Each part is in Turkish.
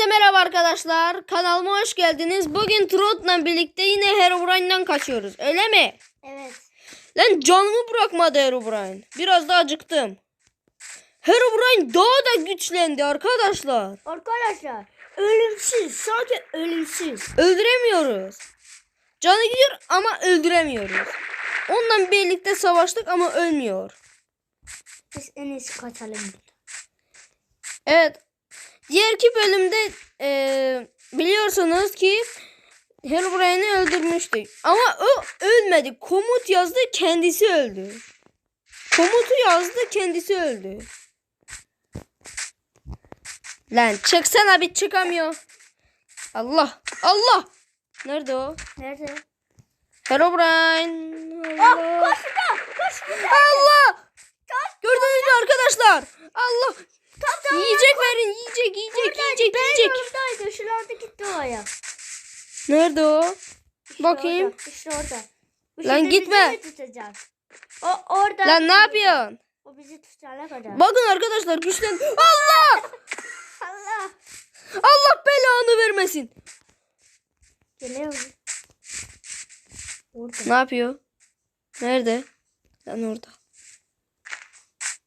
Hepinize merhaba arkadaşlar. Kanalıma hoş geldiniz. Bugün Trot'la birlikte yine Herobrine'den kaçıyoruz. Öyle mi? Evet. Lan canımı bırakmadı Herobrine. Biraz da acıktım. Herobrine daha da güçlendi arkadaşlar. Arkadaşlar ölümsüz. Sanki ölümsüz. Öldüremiyoruz. Canı gidiyor ama öldüremiyoruz. Onunla birlikte savaştık ama ölmüyor. Biz en iyisi kaçalım. Evet. Diğerki bölümde eee, biliyorsunuz ki Herobrine'i öldürmüştük. Ama o ölmedi. Komut yazdı kendisi öldü. Komutu yazdı kendisi öldü. Lan çıksana bir çıkamıyor. Allah. Allah. Nerede o? Nerede? Herobrine. Ah Allah. koş burada. Koş burada. Allah. Gördünüz mü arkadaşlar? Allah. Tam Yiyecek verin. Yiyecek, yiyecek, yiyecek, Ben yiyecek. oradaydı. Şuralarda gitti o ayak. Nerede o? İşte Bakayım. Orada, işte orada. Bu Lan gitme. O orada. Lan ne yapıyorsun? O bizi tutacak kadar. Bakın arkadaşlar güçlen. Allah! Allah. Allah belanı vermesin. Geliyor. Orada. Ne yapıyor? Nerede? Lan orada.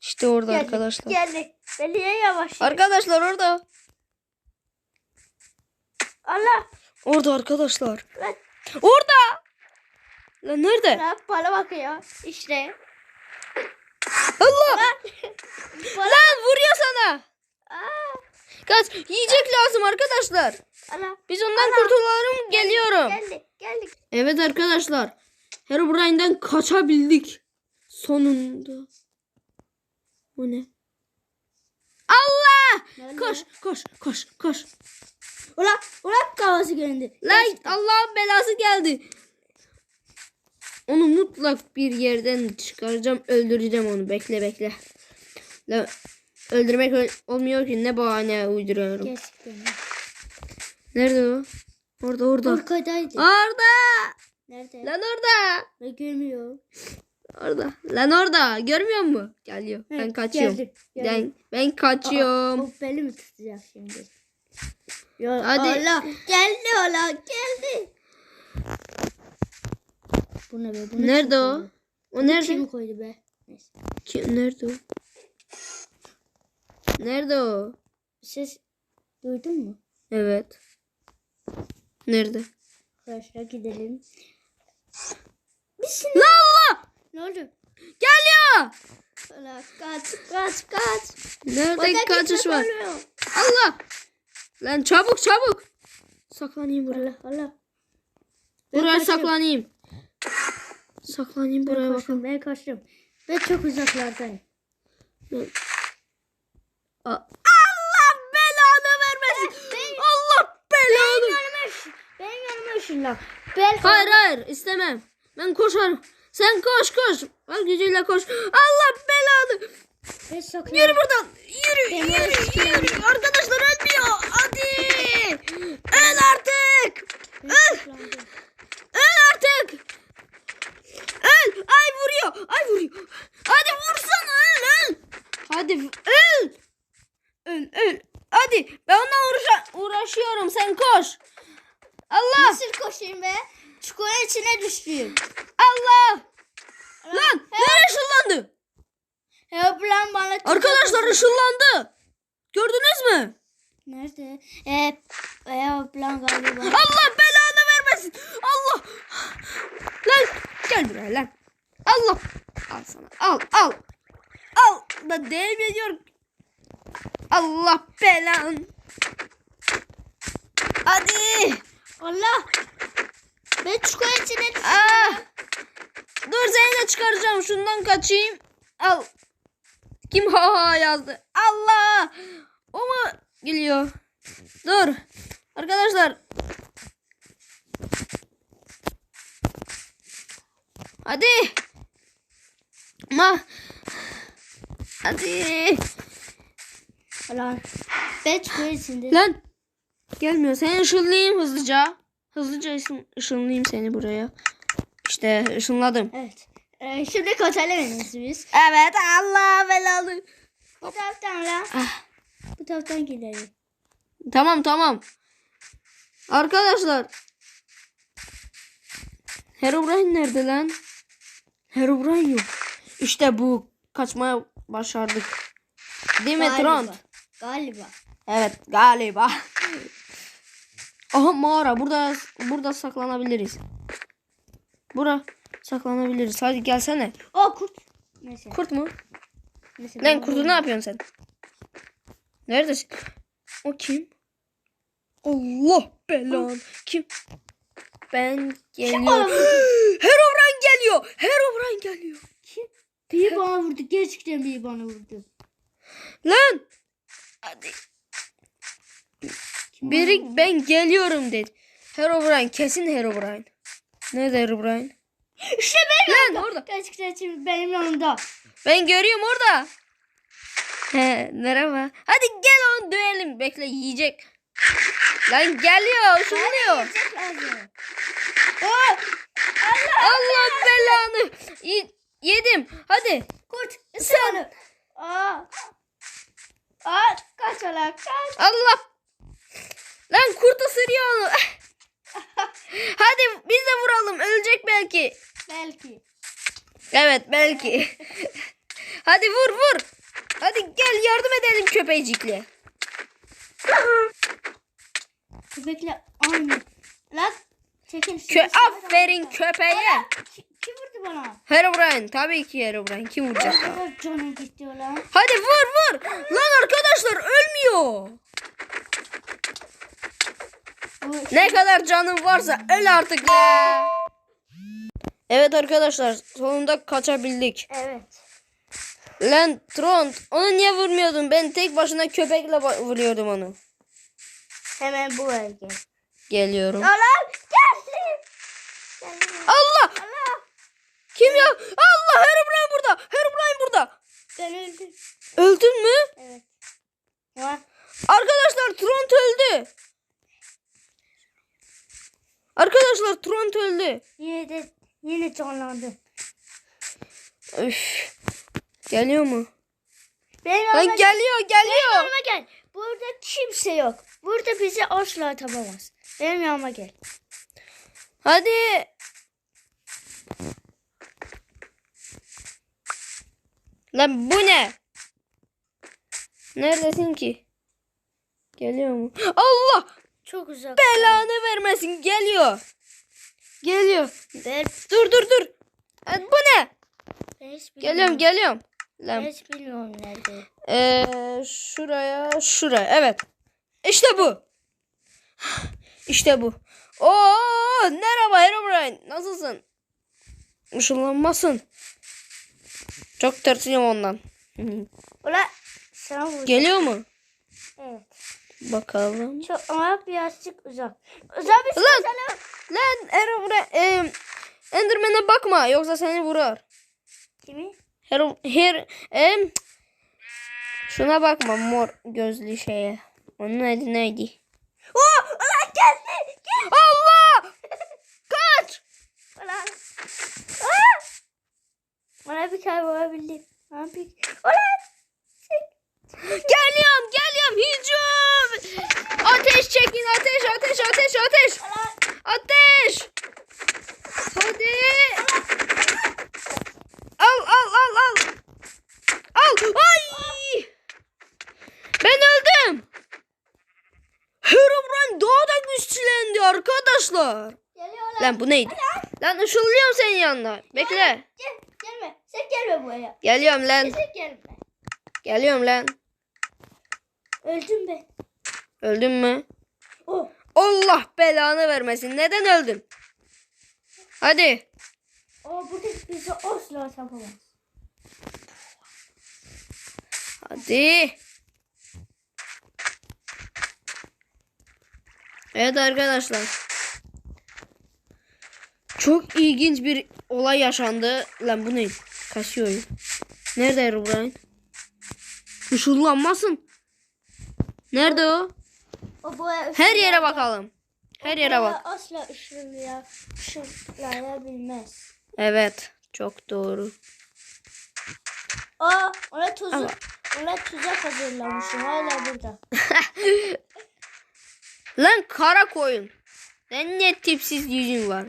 İşte orada Geldik, arkadaşlar. Geldik. Ben niye yavaş? Arkadaşlar orada. Allah. Orada arkadaşlar. Lan. Orada. Lan nerede? Lan bana bakıyor. İşte. Allah! Bana. Lan vuruyor sana. Aa. Kaç. Yiyecek lazım arkadaşlar. Allah. Biz ondan kurtulalım. Geliyorum. Geldik. Geldik. Evet arkadaşlar. Herobrine'den kaçabildik. Sonunda. Bu ne? Allah! Koş, koş, koş, koş. Ulan. Ulan kafası geldi. Lan Allah'ın belası geldi. Onu mutlak bir yerden çıkaracağım. Öldüreceğim onu. Bekle bekle. Lan, öldürmek öl- olmuyor ki. Ne bahane uyduruyorum. Gerçekten. Nerede o? Orada orada. Arkadaydı. Orada. Nerede? Lan orada. Ben görmüyorum. Orada. Lan orada. Görmüyor musun? Geliyor. Ben Evet, kaçıyorum. geldim, geldim. Ben, ben kaçıyorum. O beni mi tutacak şimdi? Ya Hadi. Allah. Geldi Allah. Geldi. Bu ne be? Bunu Nerede kim o? koydu? O nerede? Kim koydu be? Neyse. Kim, nerede o? Nerede o? Ses duydun mu? Evet. Nerede? Arkadaşlar gidelim. Biz Lan Allah! Ne oldu? Geliyor! Kaç kaç kaç. Nerede Bana kaçış var? oluyor. Allah! Lan çabuk çabuk. Saklanayım buraya. Allah. Ben Buraya kaçtım. saklanayım. Saklanayım Ben buraya bakın. Ben kaçtım. Ben çok uzaklardayım. A- Allah belanı vermesin. Allah belanı. Benim yanıma ışınla. Ben Hayır hayır istemem. Ben koşarım. Sen koş koş. Al gücüyle koş. Allah belanı. Yürü buradan. Yürü yürü yürü. Arkadaşlar ölmüyor. Hadi. Öl artık. Saklandım. Öl artık. Öl. Ay vuruyor. Ay vuruyor. Hadi vursana öl öl. Hadi öl. Öl öl. Hadi ben onunla uğraşa- uğraşıyorum. Sen koş. Allah. Nasıl koşayım be? Çukurun içine düştüm. Allah. Lan nereye ışınlandı? Hep lan bana Arkadaşlar ışınlandı. Gördünüz mü? Nerede? Hep hep lan galiba. Allah belanı vermesin. Allah. Lan gel buraya lan. Allah. Al sana. Al al. Al. Da değmiyor. Allah belan. Hadi. Allah. Ben çukurun içine. Aa. Dur seni de çıkaracağım. Şundan kaçayım. Al. Kim ha ha yazdı? Allah. O mu geliyor? Dur. Arkadaşlar. Hadi. Ma. Hadi. Allah. Ben çukurun içinde. Lan. Gelmiyor. Seni ışınlayayım hızlıca. Hızlıca ışın- ışınlayayım seni buraya. İşte ışınladım. Evet. Ee, şimdi en iyisi biz. Evet Allah belalı. Bu taraftan lan. Ah, Bu taraftan gidelim. Tamam tamam. Arkadaşlar. Herobrine nerede lan? Herobrine yok. İşte bu. Kaçmaya başardık. Değil mi Trant? Galiba. Evet galiba. Aha mağara. Burada burada saklanabiliriz. Bura saklanabiliriz. Hadi gelsene. O kurt. Neyse. Kurt mu? Neyse, Lan kurdu ne yapıyorsun sen? Neredesin? O kim? Allah belanı. Kim? Ben geliyorum. Herobrine geliyor. Herobrine geliyor. Kim? Biri bana vurdu. Gerçekten biri bana vurdu. Lan. Hadi. Biri ben geliyorum dedi. Herobrine kesin Herobrine. Nerede Herobrine? İşte benim Lan orada. Gerçekten şimdi benim yanımda. Ben görüyorum orada. He, merhaba. Hadi gel onu dövelim. Bekle yiyecek. Lan geliyor, lazım. Aa, Allah belanı. Y- yedim. Hadi. kurt ısır onu. Aa. Aa, kaç ola kaç. Allah. Lan kurt ısırıyor onu. Hadi biz de vuralım. Ölecek belki. Belki. Evet belki. Hadi vur vur. Hadi gel yardım edelim köpecikle. Köpekle aynı. Lan çekil. Kö aferin köpeğe. Kim, kim vurdu bana? Herobrine. Tabii ki Herobrine. Kim vuracak? Canım gitti lan. Hadi vur vur. Lan arkadaşlar ölmüyor. Ne kadar canın varsa öl artık ya. Evet arkadaşlar sonunda kaçabildik. Evet. Lan Trond onu niye vurmuyordun? Ben tek başına köpekle vuruyordum onu. Hemen bu bölge. Geliyorum. Lan gelsin. Allah! Allah. Kim ya? Allah! Herobrine burada. Herobrine burada. Ben öldüm. Öldün mü? Evet. Arkadaşlar Trond öldü. Arkadaşlar Trond öldü. Yine de yine canlandım. Üf. Geliyor mu? Benim Lan geliyor geliyor. yanıma gel. Burada kimse yok. Burada bizi asla tapamaz. Benim yanıma gel. Hadi. Lan bu ne? Neredesin ki? Geliyor mu? Allah Çok uzak. belanı vermesin geliyor. Geliyor. Ben, Dur dur dur. Ha, Bu ne? ben hiç Geliyorum bilmiyorum. geliyorum. Ben Lan hiç bilmiyorum nerede. ee, şuraya şuraya evet. İşte bu. İşte bu. Oo merhaba Herobrine. Nasılsın? Işınlanmasın. Çok tırsıyorum ondan. Ulan sana. Geliyor mu? Evet. Bakalım. Çok ama birazcık uzak. Uzak bir Ulan! sana. Lan Herobrine e, Enderman'e bakma yoksa seni vurar. Kimi? Hero her em şuna bakma mor gözlü şeye. Onun adı neydi? Oh! Ulan geldi! Gel! Allah! Kaç! Ulan! Aa! Ona bir kaybolabildim. Ona bir... Ulan! Geliyorum, geliyorum. Hücum! Ateş çekin, ateş, ateş, ateş, ateş. Ateş! Hadi! Al, al, al, al. Al. Ay! Ben öldüm. Herobrine daha da güçlendi arkadaşlar. Geliyor lan. Lan bu neydi? Lan ışınlıyorum senin yanına. Bekle. Gel, gelme. Sen gelme buraya. Geliyorum lan. Sen gelme. Geliyorum lan. Öldüm ben. Öldün mü? Oh. Allah belanı vermesin. Neden öldün? Hadi. O burada bizi asla tapamaz. Hadi. Evet arkadaşlar. Çok ilginç bir olay yaşandı. Lan bu ne? Kasıyor. Nerede Herobrine? Işınlanmasın. Nerede o? O boya Her yere bakalım. Her yere bak. Asla ışınlaya, ışınlayabilmez. Evet. Çok doğru. Aa, ona tuzu, Ama- ona tuzak hazırlamışım. Hala burada. Lan kara koyun. Sen ne tipsiz yüzün var.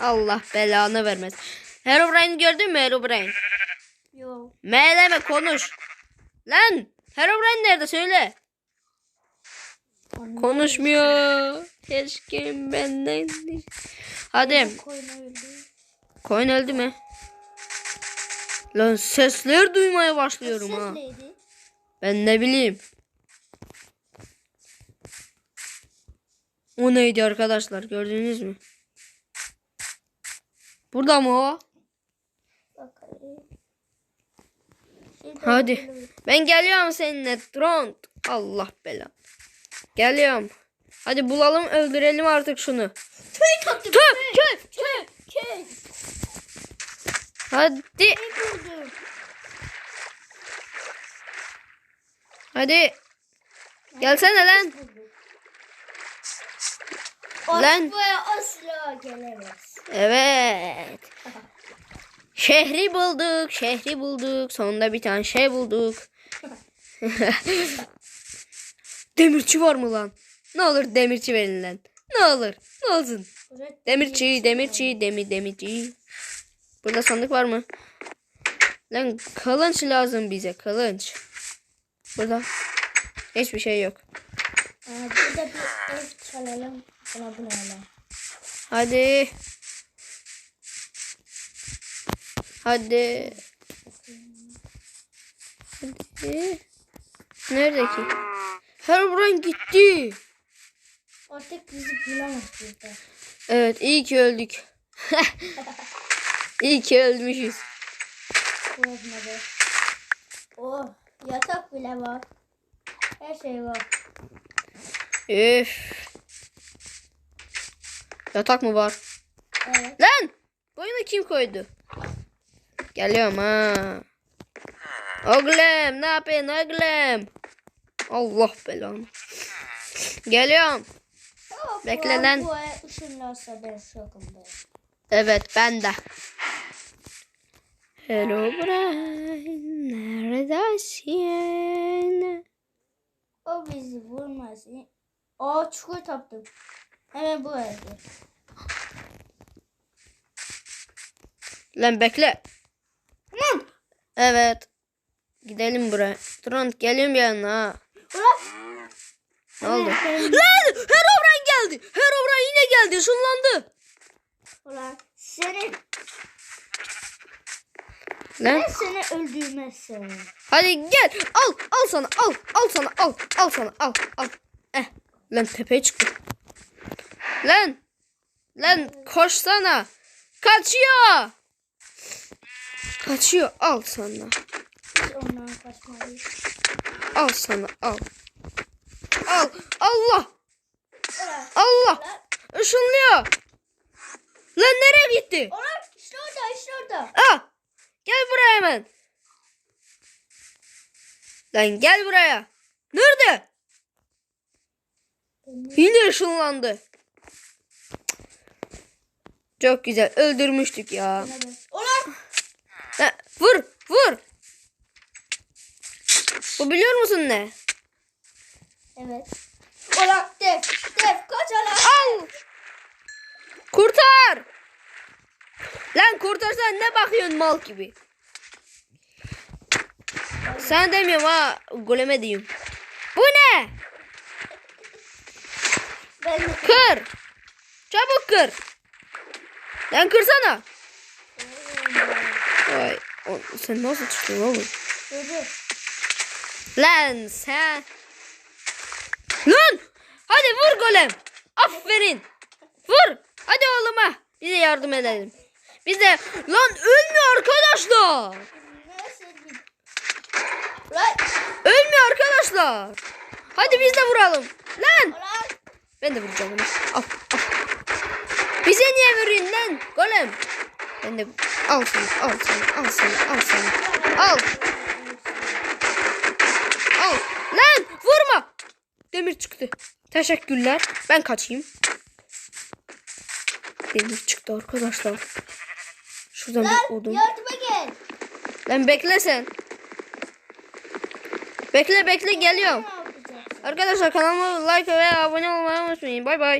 Allah belanı vermez. Herobrine'i gördün mü Herobrine? Yok. Meğleme konuş. Lan Herobrine nerede söyle. Konuşmuyor. Keşke benden. Hadi Koyun öldü. koyun öldü mü? Lan sesler duymaya başlıyorum Ses ha. neydi? Ben ne bileyim. O neydi arkadaşlar gördünüz mü? Burada mı o? Şey Hadi. Ben geliyorum seninle drone. Allah bela. Geliyorum. Hadi bulalım öldürelim artık şunu. Köy kaptım. Tüh, köy. Köy. Köy. Hadi. Köy buldum. Hadi. Gelsene lan. Lan. Asla gelemez. Evet. Şehri bulduk. Şehri bulduk. Sonunda bir tane şey bulduk. demirçi var mı lan? Ne olur demirçi verin lan. Ne olur. Ne olsun. Buraya Demirçi, demirçi, demir, demirçi. Burada sandık var mı? Lan kılınç lazım bize, kılınç. Burada hiçbir şey yok. Aa, burada bir ev çalalım. Buna bunu. Hadi. Hadi. Hadi. Nerede ki? Herobrine gitti. Artık bizi bulamaz burada. Evet, iyi ki öldük. iyi ki ölmüşüz. Bozmadı. Oh yatak bile var. Her şey var. Üf. Yatak mı var? Evet. Lan! Boyunu kim koydu? Geliyorum ha. Oğlum ne yapıyorsun oğlum? Allah belanı. Geliyorum. Oh, Bekle bu- lan. Bu ev ışınlarsa ben şokum be. Evet ben de. Hello Brian. Neredesin? O bizi vurmasın. Aa çukur taptım. Hemen bu evde. Lan bekle. Evet. Gidelim buraya. Trant geliyorum yanına. Ne oldu? Lan! Herobrine geldi. Herobrine yine geldi. Işınlandı. Ulan seni Lan ben seni öldürmezsem. hadi gel. Al. Al sana. Al. Al sana. Al. Al sana. Al. Al. Eh. Lan tepeye çıktı. Lan. Lan koşsana. Kaçıyor. Kaçıyor. Al sana. Ondan kaçmalıyız. Al sana. Al. Al. Allah. Allah. Işınlıyor. Lan nereye gitti? Ulan işte orada işte orada. Ah! Gel buraya hemen. Lan gel buraya. Nerede? Yine ışınlandı. Çok güzel. Öldürmüştük ya. Ha, vur. Bu biliyor musun ne? Evet. Ulan dev. Dev kaç ulan. Al. Kurtar. Lan kurtarsan ne bakıyorsun mal gibi. Sen demiyorum ha. Goleme diyeyim. Bu ne? Ben Kır. Çabuk kır. Lan kırsana. Vay. Sen nasıl çıktın oğlum? Dur dur. Lan sen. Lan. Hadi vur golem. Aferin. Vur. Hadi oğluma. Bize yardım edelim. Biz de lan ölmüyor arkadaşlar. Ölmüyor arkadaşlar. Hadi biz de vuralım. Lan. Ben de vuracağım. Al, al. Bize niye vuruyorsun lan? Golem. Ben de al sana, al sana, al sana, al sana. Al. Lan vurma. Demir çıktı. Teşekkürler. Ben kaçayım. Demir çıktı arkadaşlar. Şuradan bir odun. Yardıma gel. Lan bekle sen. Bekle bekle geliyorum. Arkadaşlar kanalıma like ve abone olmayı unutmayın. Bay bay.